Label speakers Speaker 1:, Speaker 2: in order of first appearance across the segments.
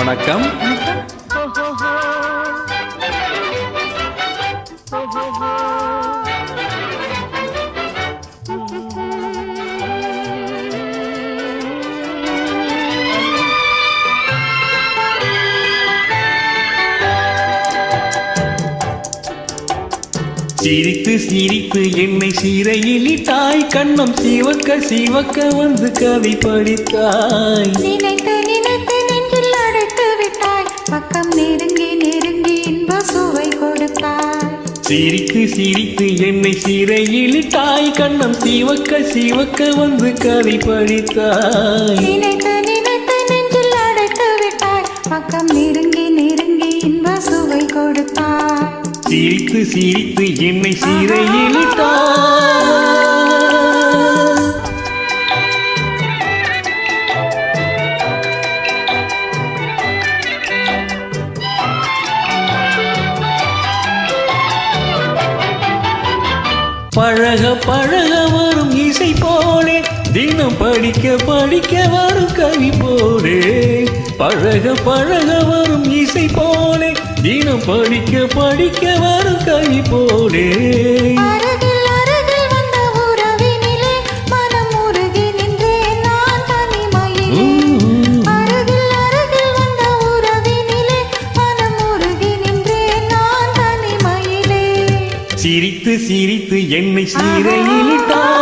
Speaker 1: வணக்கம். சிரித்து சிரித்து என்னை சிறையிலிட்டாய் கண்ணம் சிவக்க சிவக்க வந்து கவி படித்தாய். சிரித்து சிரித்து என்னை சிறையிலிட்டாய் கண்ணம் சிவக்க சிவக்க வந்து கவி படித்தாய்.
Speaker 2: நினைத்து நினைத்து நெஞ்சில் அடைத்து விட்டாய். பக்கம் நெருங்கி நெருங்கி இன்ப சுவை கொடுத்தாய்.
Speaker 1: சிரித்து சிரித்து என்னை சிறையிலிட்டாய் பழக பழக வரும் இசை போலே தினம் படிக்க படிக்க வரும் கவி போலே. பழக பழக வரும் இசை போலே தினம் படிக்க படிக்க வரும் கவி போலே. சிரித்து சிரித்து என்னை சீரையிலிட்டாய்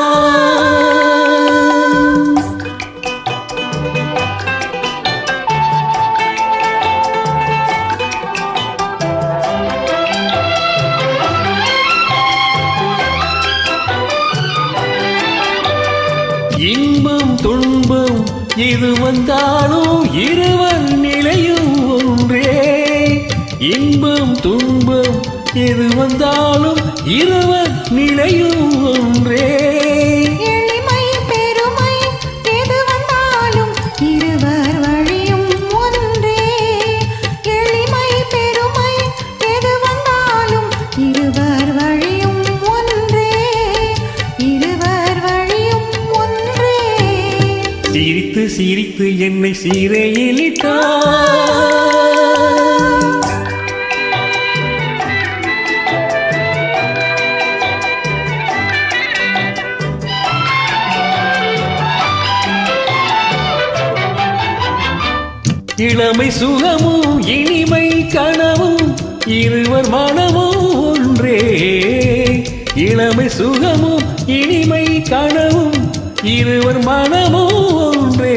Speaker 1: இன்பம் துன்பம் எது வந்தாலும் இருவர் நிலையும் ஒன்றே. இன்பம் துன்பம் எது வந்தாலும் இருவர் நிலையும் ஒன்றே.
Speaker 2: எளிமை பெருமை எது வந்தாலும்
Speaker 1: இளமை சுகமும் இனிமை கனவும் இருவர் மனமும் ஒன்றே. இளமை சுகமும் இனிமை கனவும் இருவர் மனமும் ஒன்றே.